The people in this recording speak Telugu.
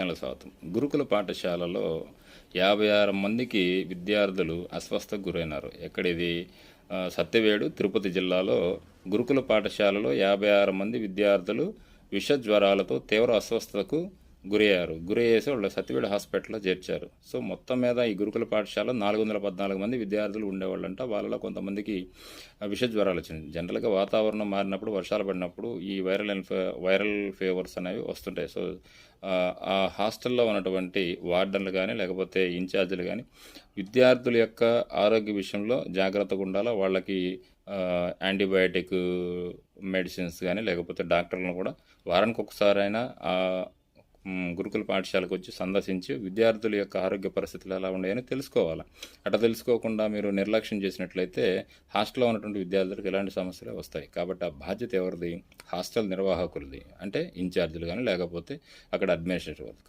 ఛానల్ శాతం గురుకుల పాఠశాలలో యాభై ఆరు మందికి విద్యార్థులు అస్వస్థకు గురైనారు. ఎక్కడిది? సత్యవేడు తిరుపతి జిల్లాలో గురుకుల పాఠశాలలో యాభై ఆరు మంది విద్యార్థులు విష జ్వరాలతో తీవ్ర అస్వస్థతకు గురయ్యారు. గురయ్యేసి వాళ్ళు సత్యవేడు హాస్పిటల్లో చేర్చారు. సో మొత్తం మీద ఈ గురుకుల పాఠశాల నాలుగు వందల పద్నాలుగు మంది విద్యార్థులు ఉండేవాళ్ళంట. వాళ్ళలో కొంతమందికి విష జ్వరాలు వచ్చింది జనరల్గా వాతావరణం మారినప్పుడు వర్షాలు పడినప్పుడు ఈ వైరల్ ఇన్ఫె వైరల్ ఫీవర్స్ అనేవి వస్తుంటాయి. సో ఆ, హాస్టల్లో ఉన్నటువంటి వార్డన్లు కానీ లేకపోతే ఇన్ఛార్జీలు కానీ విద్యార్థుల యొక్క ఆరోగ్య విషయంలో జాగ్రత్తగా ఉండాలా? వాళ్ళకి యాంటీబయాటిక్ మెడిసిన్స్ కానీ లేకపోతే డాక్టర్లను కూడా వారానికి ఒకసారైనా గురుకుల పాఠశాలకు వచ్చి సందర్శించి విద్యార్థుల యొక్క ఆరోగ్య పరిస్థితులు ఎలా ఉన్నాయని తెలుసుకోవాలి. అట్లా తెలుసుకోకుండా మీరు నిర్లక్ష్యం చేసినట్లయితే హాస్టల్లో ఉన్నటువంటి విద్యార్థులకు ఎలాంటి సమస్యలు వస్తాయి. కాబట్టి ఆ బాధ్యత ఎవరిది? హాస్టల్ నిర్వాహకులది. అంటే ఇన్ఛార్జీలు కానీ లేకపోతే అక్కడ అడ్మినిస్ట్రేటివ్